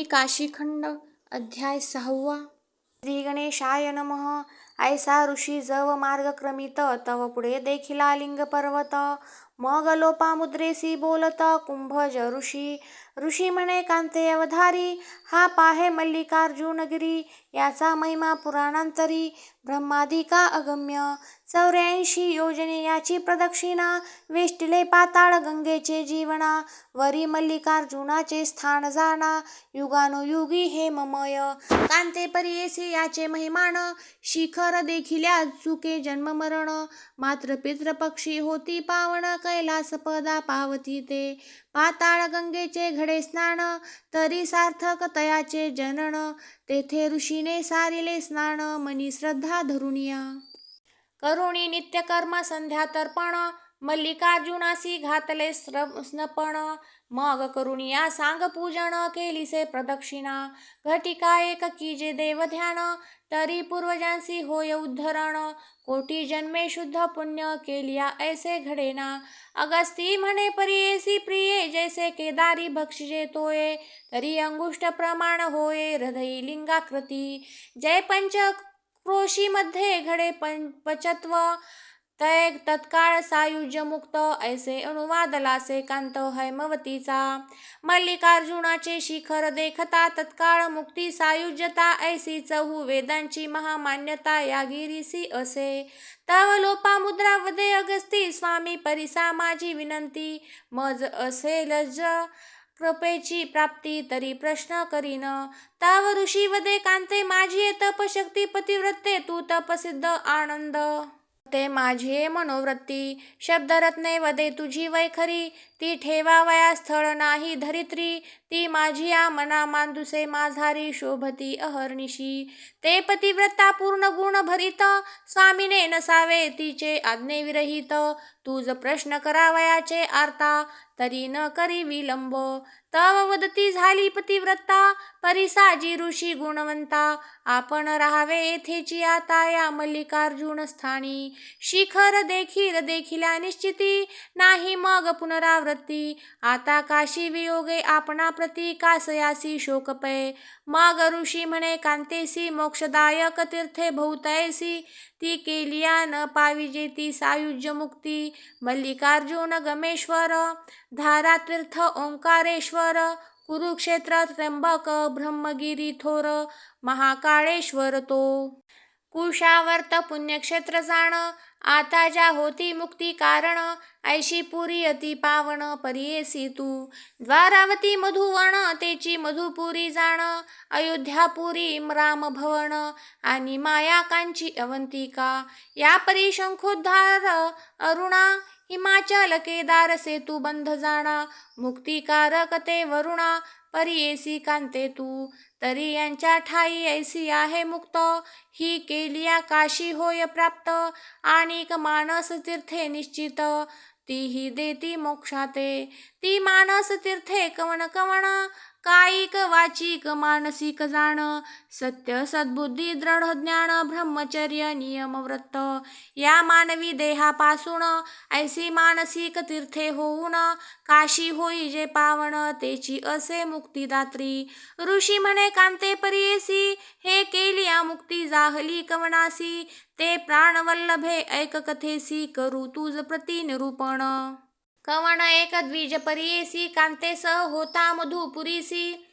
श्री काशीखंड अध्याय सहावा। श्री गणेशाय नमः। ऐसा ऋषी जव मार्ग क्रमित तव पुढे देखिला लिंग पर्वत मग लोपामुद्रेसी बोलत कुंभज ऋषी। ऋषी म्हणे कांते अवधारी हा पाहे मल्लिकार्जुनगिरी याचा महिमा पुराणांतरी ब्रह्मादिका अगम्य? चौऱ्याऐंशी योजने याची प्रदक्षिणा वेष्टिले पाताळ गंगेचे जीवना वरी मल्लिकार्जुनाचे स्थान जाणा युगानुयुगी हे ममय कांते परियेसी याचे महिमान शिखर देखिल्या चुके जन्म मरण मात्र पितृपक्षी होती पावन कैलास पदा पावती ते. पाताळ गंगेचे घडे स्नान तरी सार्थक तयाचे जनन तेथे ऋषीने सारिले स्नान मनी श्रद्धा धरुनिया. करुणी नित्यकर्म संध्या तर्पण मल्लिकार्जुनासी घातले स्नपण मग करुणिया सांग पूजन केलीसे प्रदक्षिणा घटिका एक कीजे देव ध्यान तरी पूर्वजांसी होय उद्धरण कोटी जन्मे शुद्ध पुण्य केलिया ऐसे घडेना अगस्ती म्हणे परियेसी प्रिये जैसे केदारी भक्षिजे तोये तरी अंगुष्ट प्रमाण होये हृदयी लिंगाकृती जय पंचक क्रोशीमध्ये घडे पं पचत्व तय तत्काळ सायुज्य मुक्त ऐसे अनुवादलासे कांत हैमवतीचा. मल्लिकार्जुनाचे शिखर देखता तत्काळ मुक्ती सायुज्यता ऐसी चहू वेदांची महामान्यता या गिरीसी असे. तव लोपा मुद्रा वदे अगस्ती स्वामी परिसा माझी विनंती मज असे लज्ज. कृपेची प्राप्ती तरी प्रश्न करीन. ताव ऋषी वदे कांते माझी तपशक्ती पतिव्रते तू तपसिद्ध आनंद. ते माझी मनोवृत्ती शब्दरत्ने वदे तुझी वैखरी ती ठेवावया स्थळ नाही धरित्री ती माझी मना मांदुसे माझारी शोभती अहर्निशी. ते पतिव्रता पूर्ण गुण भरित स्वामीने नसावे तिचे आज्ञेविरहित तुझ प्रश्न करावयाचे आर्ता तरी न करी विलंब. तव वदती झाली पतिव्रता परिसाजी ऋषी गुणवंता. आपण राहावे येथेची आता या मल्लिकार्जुन स्थानी. शिखर देखील देखिल्या निश्चिती नाही मग पुनरावृत्ती. आता काशी वियोगे आपणा प्रती कासयासी शोकपय। माग ऋषी म्हणे कांतेसी मोक्षदायक तीर्थे भौतयसी ती केलिया न पाविजे ती सायुज्य मुक्ती मल्लिकार्जुन गमेश्वर धारातीर्थ ओंकारेश्वर कुरुक्षेत्र त्र्यंबक ब्रह्मगिरी थोर महाकाळेश्वर तो। कुशावर्त पुण्यक्षेत्र जाण आता ज्या होती मुक्ती कारण ऐशी पुरी अति पावन परियेसी तू द्वारावती मधुवण तेची मधुपुरी जाण अयोध्यापुरी राम भवन आणि माया कांची अवंतिका. या परी शंखोद्धार अरुणा हिमाचल केदार सेतू बंध जाणा. मुक्तिकारक ते वरुणा परियेसी कांते तू तरी यांच्या ठाई ऐसी आहे मुक्त. ही केली काशी होय प्राप्त आणि मानस तीर्थे निश्चित. ती ही देती मोक्षाते ती मानस तीर्थे कवण कवण कायिक वाचिक मानसिक जाण सत्य सद्बुद्धी दृढ ज्ञान ब्रह्मचर्य नियम व्रत या मानवी देहापासून ऐसी मानसिक तीर्थे होऊन काशी होई जे पावन तेची असे मुक्तिदात्री. ऋषी म्हणे कांते परियेसी हे केलिया मुक्ती जाहली कवनासी. ते प्राणवल्लभे ऐक कथेसी करू तुझ प्रतिनिरूपण. कवण एक द्विज परियेसी होता मधुपुरीसी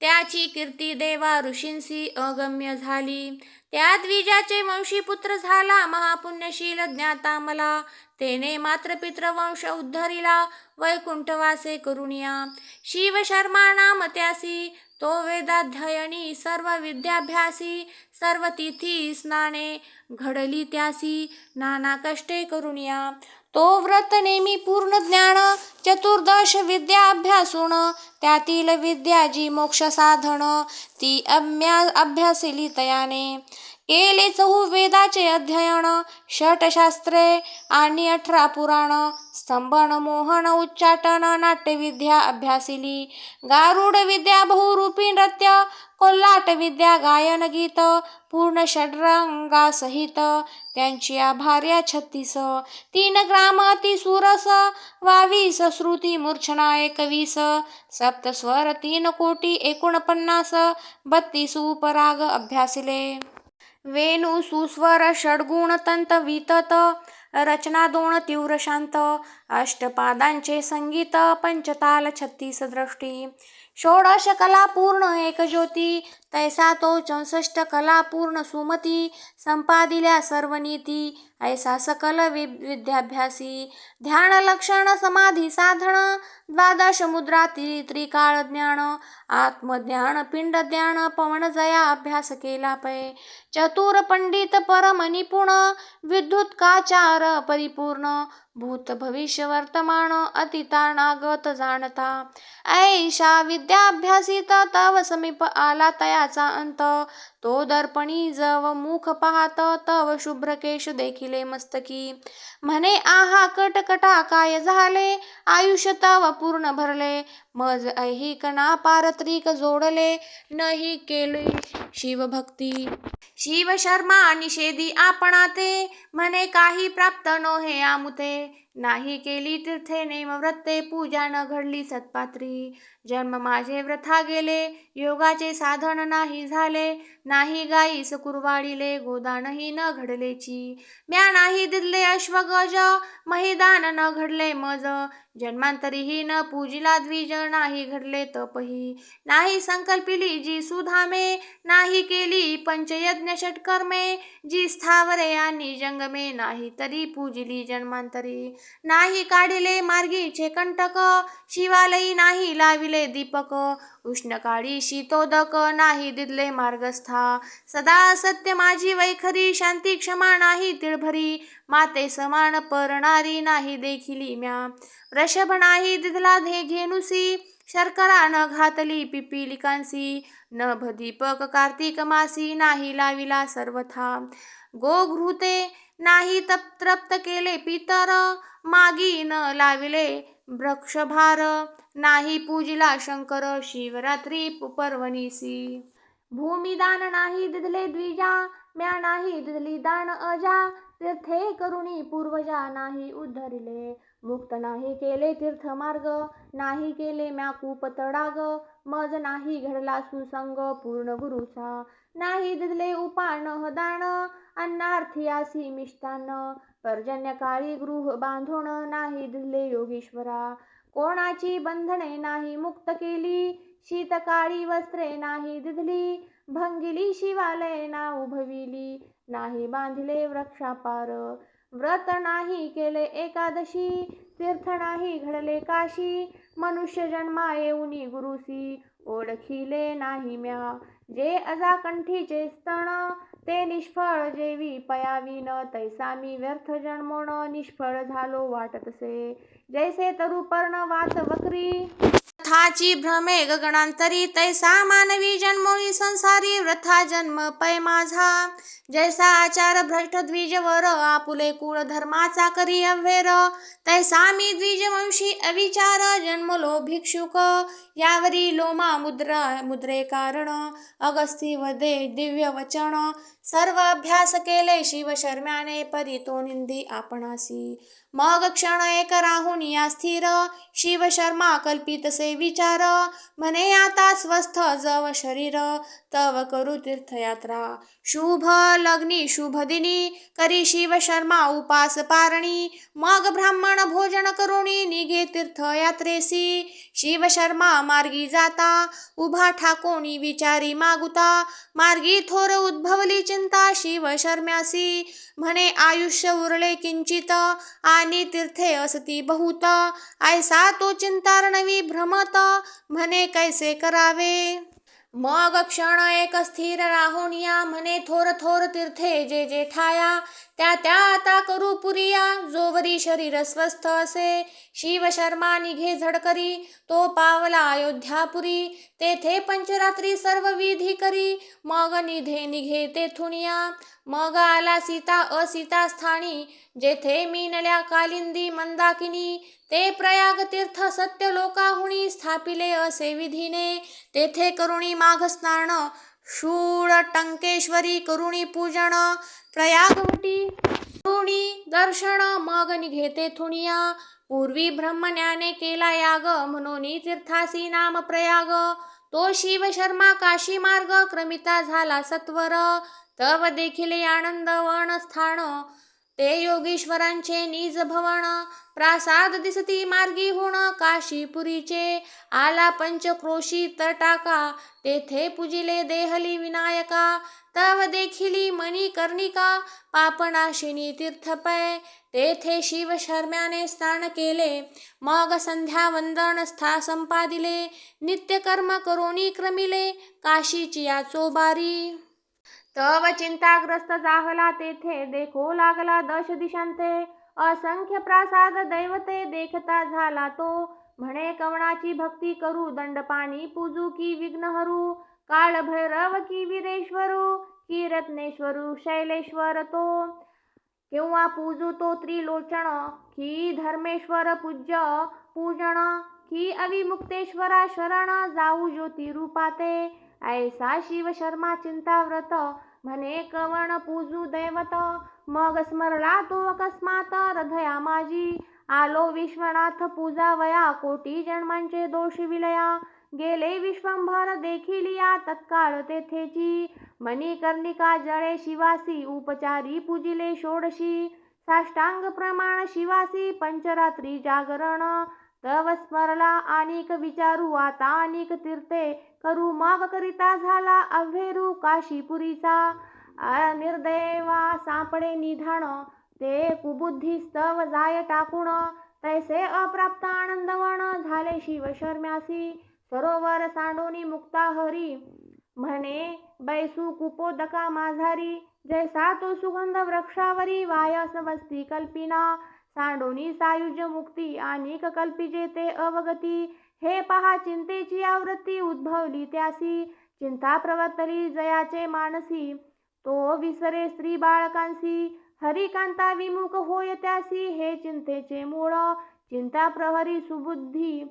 त्याची कीर्ती देवा ऋषींसी अगम्य झाली. त्या द्विजाचे वंशी पुत्र झाला महापुण्यशील ज्ञाता मला. तेने मात्र पितृवंश उद्धरिला वैकुंठवासे करुणिया. शिव शर्मा नाम त्यासी तो वेदाध्ययनी सर्व विद्याभ्यासी सर्व तिथी स्नाने घडली त्यासी. नाना कष्टे करुणिया. तो व्रत नेमी पूर्ण ज्ञान चतुर्दश विद्या अभ्यासून त्यातील विद्या जी मोक्ष साधन ती अम्या अभ्यासिली तयाने. केले चहू वेदाचे अध्ययन षटशास्त्रे आणि अठरा पुराण स्तंभन मोहन उच्चाटन नाट्यविद्या अभ्यासिली गारुड विद्या बहुरूपी नृत्य कोल्हाट विद्या गायन गीत पूर्ण षड्रंगासहित त्यांची आभार्या छत्तीस. तीन ग्राम ती सुरस वावीस श्रुती मूर्छना एकवीस सप्तस्वर तीन कोटी एकोणपन्नास बत्तीस उपराग अभ्यासिले. वेणू सुस्वर षड्गुण तंत वितत रचना दोन तीव्र शांत अष्टपादांचे संगीत पंचताल छत्तीस दृष्टी. षोडश कला पूर्ण एक ज्योती. तैसा तो चौसष्ट कला पूर्ण सुमती. संपादिल्या सर्व नीती. ऐसा सकल वि विद्याभ्यासी. ध्यान लक्षण समाधी साधन. द्वादश मुद्रा त्रिकाळ ज्ञान. आत्मज्ञान पिंड ज्ञान पवन जया अभ्यास केला पै. चतुर पंडित परम निपुण. विद्युत्काचार परिपूर्ण. भूत भविष्य वर्तमान. अतितानागत जाणता. ऐशा विद्याभ्यासित तव समीप आला तयाचा अंत. तो दर्पणी जव मुख पाहत तव शुभ्र केश देखिले मस्तकी. म्हणे आहा कटकटा काय झाले? आयुष्य तव पूर्ण भरले. मज ऐहिक ना पारत्रिक जोडले. नही केले शिवभक्ती. शिव शर्मा निषेधी आपणा ते म्हणे काही प्राप्त नोहे आमुते. नाही केली तीर्थे नेमव्रते पूजा न घडली सत्पात्री. जन्म माझे व्रथा गेले योगाचे साधन नाही झाले नाही गाईस कुरवाडिले गोदानही न घडलेची. म्या नाही दिले अश्वगज महिदान न घडले मज. जन्मांतरीही न पूजिला द्विज नाही घडले तपही. नाही संकल्पिली जी सुधामे नाही केली पंचयज्ञ षटकर्मे. जी स्थावरे आणि जंगमे नाही तरी पूजिली जन्मांतरी. नाही काढिले मार्गीचे कंटक शिवालयी नाही लाविले दीपक. उष्णकाळी शीतोदक नाही दिदले मार्गस्था. सदा सत्य माझी वैखरी शांती क्षमा नाही तिळभरी. माते समान परणारी नाही देखिली म्या. वृषभ नाही दिदला धे घेनुसी. शर्करा न घातली पिपिलिकांसी. न दीपक कार्तिक मासी नाही लाविला सर्वथा. गोघृते नाही तप तृप्त केले पितर मागी न लाविले वृक्षभार. नाही पूजिला शंकर शिवरात्री पर्वणीसी भूमिदान नाही दिदले द्विजा म्या नाही दिदली दान अजा. तीर्थे करुणी पूर्वजा नाही उद्धरिले. मुक्त नाही केले तीर्थमार्ग नाही केले म्या कूप तडाग. मज नाही घडला सुसंग पूर्ण गुरुचा. नाही दिले उपान दान अन्नार्थी मिष्टान्न पर्जन्यकाळी गृह बांधून नाही दिले योगीश्वरा. कोणाची बंधने नाही मुक्त केली शीतकाळी वस्त्रे नाही दिदली भंगिली शिवालय ना उभविली नाही बांधले वृक्षापार. व्रत नाही केले एकादशी तीर्थ नाही घडले काशी मनुष्य जन्मा येऊनी गुरुसी ओळखिले नाही म्या. जे अजाकंठीचे स्तन ते निष्फळ जेवी पयावीन तैसा मी व्यर्थ जन्मोण निष्फळ झालो वाटतसे जैसे तरुपर्ण वात वक्री थाची भ्रमे गगनांतरी तैसा मानवी जन्मोळी संसारी वृथा जन्म पै माझा। जैसा आचार भ्रष्ट द्विजवर आपुले कुळ धर्माचा करी अव्हेर तैसा मी द्विजवंशी अविचार जन्मलो भिक्षुक। यावरी लोमा मुद्रा मुद्रे कारण अगस्ती वदे दिव्य वचन सर्व अभ्यास केले शिव शर्म्याने परी तो निंदी आपणासी. मग क्षण एक राहून या स्थिर. शिव शर्मा कल्पितसे विचार. म्हणे आता स्वस्थ जव शरीर. तव करू तीर्थयात्रा. शुभ लग्नी शुभ दिनी. करी शिव शर्मा उपास पारणी. मग ब्राह्मण भोजन करुणी निघे तीर्थयात्रेसी. शिव शर्मा मार्गी जाता. उभा ठाकोणी विचारी मागुता. मार्गी थोर उद्भवली चिंता शिव शर्म्यासी. म्हणे आयुष्य उरले किंचित आणि तीर्थे असती बहुत. ऐसा तो चिंतारणवी भ्रमत. म्हणे कैसे करावे? मग क्षण एक स्थिर राहुनिया म्हणे थोर थोर तीर्थे जे जे ठाया. त्या त्या आता करू पुरिया जोवरी शरीर स्वस्थ असे. शिव शर्मा निघे झडकरी तो पावला अयोध्यापुरी तेथे पंचरात्री सर्व विधी करी. मग निधे निघे तेथुनिया मग आला सीता असीता स्थानी. जेथे मीनल्या कालिंदी मंदाकिनी. ते प्रयाग तीर्थ सत्य लोकाहुणी स्थापिले असे विधीने. तेथे करुणी माघ स्नान शूळ टंकेश्वरी करुणी पूजन प्रयागवटी करुणी दर्शन मग निघे तेथुनिया पूर्वी ब्रह्मज्ञाने केला याग म्हणून तीर्थासी नाम प्रयाग. तो शिव शर्मा काशी मार्ग क्रमिता झाला सत्वर तव देखिले आनंद वन स्थान. ते योगीश्वरांचे निज भवन प्रासाद दिसती मार्गी होण काशीपुरीचे आला पंचक्रोशी तटाका तेथे पुजिले देहली विनायका तव देखिली मणिकर्णिका पापनाशिनी तीर्थपय तेथे शिव शर्म्याने स्नान केले मग संध्या वंदन स्था संपादिले नित्यकर्म करोनी क्रमिले काशीची या चोबारी. तव चिंताग्रस्त जाहला तेथे देखो लागला दश दिशांते. असंख्य प्रासाद दैवते देखता झाला तो. म्हणे कवणाची भक्ती करू दंडपाणी पूजू की विघ्नहरू? काळ भैरव की वीरेश्वरू? की रत्नेश्वरू शैलेश्वर तो? किंवा पूजू तो त्रिलोचन? की धर्मेश्वर पूज्य पूजन? की अविमुक्तेश्वरा शरण? जाऊ ज्योती रूपाते ऐसा शिव शर्मा चिंताव्रत म्हणे कवण पूजू दैवत मग स्मरला तो अकस्मात हृदया माझी. आलो विश्वनाथ पूजावया कोटी जन्मांचे दोष विलया. गेले विश्वंभर देखिलिया तत्काळ तेथेची. मणिकर्णिका जळे शिवासी उपचारी पूजिले षोडशी. साष्टांग प्रमाण शिवासी पंचरात्री जागरण. तव स्मरला अनेक विचारू आता अनेक तीर्थे करू. माग करिता झाला अव्हेरू काशीपुरीचा. निर्दैवा सापडे निधान. ते कुबुद्धी स्तव जाय टाकून. तैसे अप्राप्त आनंदवण झाले शिव शर्म्यासी. सरोवर सांडोनी मुक्ता हरी. म्हणे बैसू कुपोदका माझारी जैसा तो सुगंध वृक्षावरी. वायस वस्ती कल्पिना. सांडोनी सायुज्य मुक्ती आणि ककल्पिजे ते अवगती हे पहा चिंतेची आवृत्ती उद्भवली त्यासी. चिंता प्रवर्तली जयाचे मानसी. तो विसरे स्त्री बाळकांसी. हरिकांता विमुख होय त्यासी. हे चिंतेचे मूळ चिंता प्रहरी सुबुद्धी.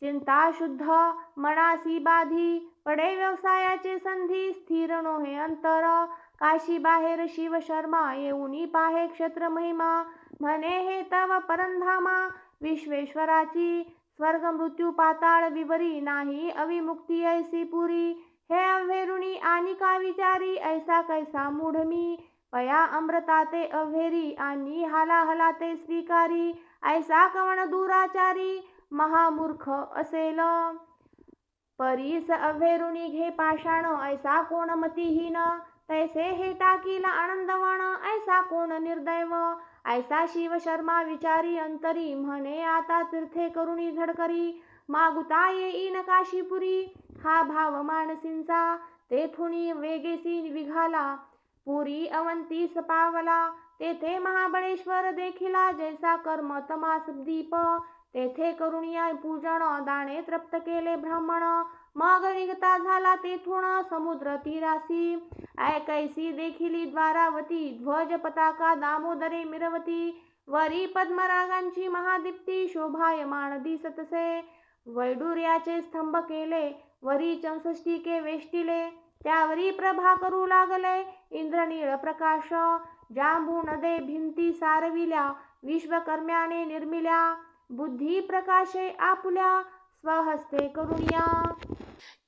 चिंता शुद्ध मनासी बाधी. पडे व्यवसायाचे संधी. स्थिर नोहे अंतर. काशी बाहेर शिव शर्मा. येऊनी पाहे क्षेत्र महिमा. म्हणे हे तव परंधामा विश्वेश्वराची स्वर्ग मृत्यू पाताळ विवरी नाही अविमुक्ती ऐसी पुरी। हे अव्हेरुणी आणि का विचारी ऐसा कैसा मूढ मी पया अमृताते अव्हेरी आणि हाला ते स्वीकारी ऐसा कवण दुराचारी महामूर्ख असेल। परीस अव्हेरुणी घे पाषाण ऐसा कोण मतिहीन? तैसे हे टाकीला आनंदवण ऐसा कोण निर्दैव? ऐसा शिव शर्मा विचारी अंतरी म्हणे आता तीर्थे करुणी झडकरी मागुता येईन काशीपुरी. हा भाव मानसींचा तेथुनी वेगेसी विघाला. पुरी अवंती सपावला तेथे महाबळेश्वर देखिला. जैसा कर्म तमास दीप तेथे करुणिया पूजन दाणे तृप्त केले ब्राह्मण. मग निघता झाला तेथून समुद्र तीरासी. ऐकैसी देखिली द्वारावती ध्वज पताका दामोदरे मिरवती. वरी पद्मरागांची महादीप्ती शोभायमान दिसतसे. वैडूर्याचे स्तंभ केले वरी चौसष्टिके वेष्टिले. त्यावरी प्रभा करू लागले इंद्रनीळ प्रकाश. जांभू नदे भिंती सारविल्या विश्वकर्म्याने निर्मिल्या. बुद्धी प्रकाशे आपुल्या स्वहस्ते करूया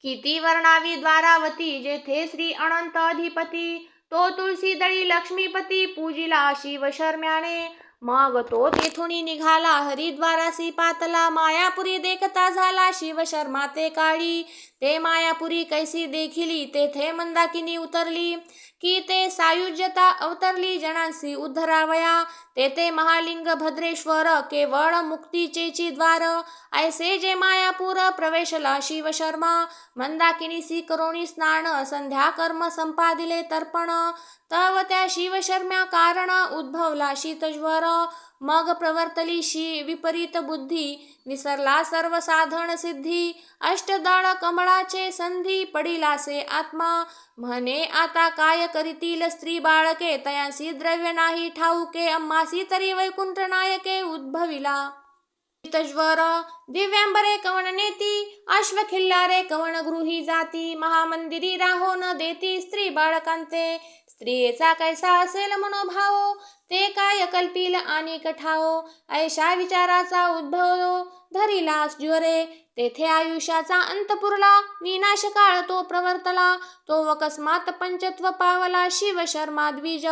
किती वर्णावी द्वारावती जेथे श्री अनंत अधिपती तो तुळशी दळी लक्ष्मीपती पूजिला शिव शर्म्याने मग तो तेथून निघाला हरिद्वारासी पातला मायापुरी देखता झाला शिव शर्मा ते काळी. ते मायापुरी कैसी देखिली तेथे मंदाकिनी उतरली. की ते सायुज्यता अवतरली जनांसी उद्धरावया. तेथे महालिंग भद्रेश्वर केवळ मुक्तीचेची द्वार. ऐसे जे मायापूर प्रवेशला शिव शर्मा. मंदाकिनीसी करोणी स्नान संध्या कर्म संपादिले तर्पण. तव त्या शिवशर्म्या कारण उद्भवला. शीतज्वर मग प्रवर्तली शी विपरीत बुद्धी. विसरला सर्व साधन सिद्धी. अष्टदळ कमळाचे संधी पडिलासे आत्मा. म्हणे आता काय करीतील स्त्री बाळके? तयासी द्रव्य नाही ठाऊके. अम्मासी तरी वैकुंठ नायके उद्भविला. तज्वर दिव्यांबरे कवण नेती अश्वखिल्लारे कवण गृही जाती महामंदिरी राहो न देती स्त्री बाळकांचे. स्त्रियेचा कैसा असेल मनोभाव ते काय कल्पिल आणि कठाओ ऐशा विचाराचा उद्भव धरिलास ज्वरे तेथे आयुष्याचा अंत पुरला. विनाश काळ तो प्रवर्तला. तो अकस्मात पंचत्व पावला. शिव शर्मा द्विज.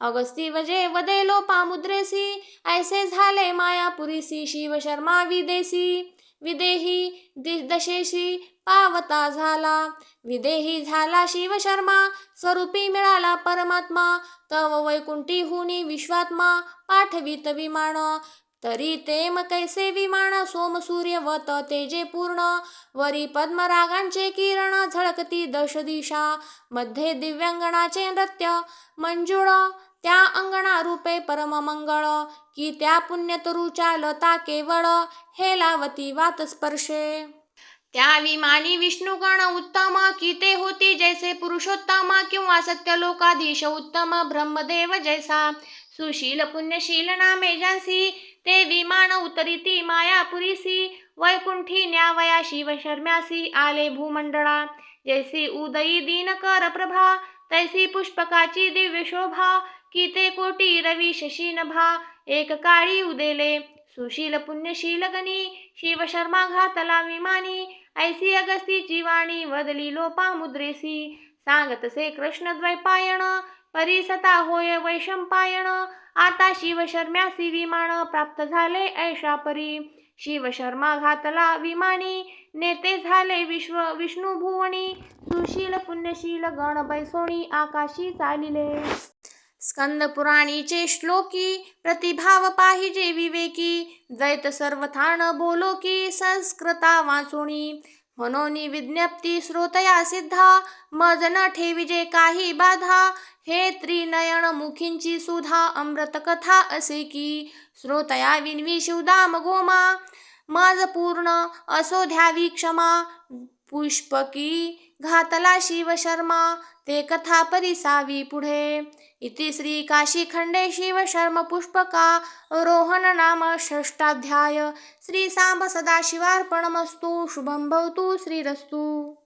अगस्ती वजे वदे लोपामुद्रेसी ऐसे झाले मायापुरीसी. शिव शर्मा विदेशी विदेही दशेशी पावता झाला. विदेही झाला शिव शर्मा. स्वरूपी मिळाला परमात्मा. तव वैकुंठी हुनी विश्वात्मा. पाठवित विमान. तरी तेम कैसे विमान सोम सूर्य वत तेजे पूर्ण? वरी पद्मरागांचे किरण झळकती दश दिशा मध्ये दिव्यांगणाचे नृत्य मंजुळ त्या अंगणा रूपे परम मंगळ की त्या पुण्यतरुच्या लता केवळ हे लावती वात स्पर्शे. त्या विमानी विष्णुगण उत्तम की ते होती जैसे पुरुषोत्तम किंवा सत्यलोकाधीश उत्तम ब्रह्मदेव जैसा. सुशील पुण्यशील नामे जानसी ते विमान उतरिती मायापुरीसी वैकुंठी न्यावया शिव आले भूमंडळा. जैसी उदयी दिनकर प्रभा तैसी पुष्पकाची दिव्य शोभा की ते कोटी रवी शशी नभा एक काळी उदेले सुशील पुण्यशील गणी शिव शर्मा घातला विमानी. ऐसी अगस्तीची वाणी वदली लोपा मुद्रेसी सांगतसे कृष्ण द्वैपायण परिसता होय वैशंपायण आता शिवशर्म्यासी विमान प्राप्त झाले ऐशा परी शिव शर्मा घातला विमानी नेते झाले विश्व विष्णू भुवनी. सुशील पुण्यशील गण बैसोणी आकाशी चालिले. स्कंद पुराणीचे श्लोकी प्रतिभाव पाहिजे विवेकी. जैत सर्वथान बोलो की संस्कृता वाचुणी. म्हणून विज्ञप्ती श्रोतया सिद्धा मज न ठेविजे काही बाधा. हे त्रिनयन मुखींची सुधा अमृत कथा असे की श्रोतया विनवी शिवदाम गोमा. मज पूर्ण असो ध्यावी क्षमा. पुष्पकी घातला शिव शर्मा ते कथा परिसावी पुढे. इति श्री काशी रोहन नाम षष्टाध्याय श्रीसाम्ब सदाशिवार्पणमस्तु शुभं भवतु। श्रीरस्तु।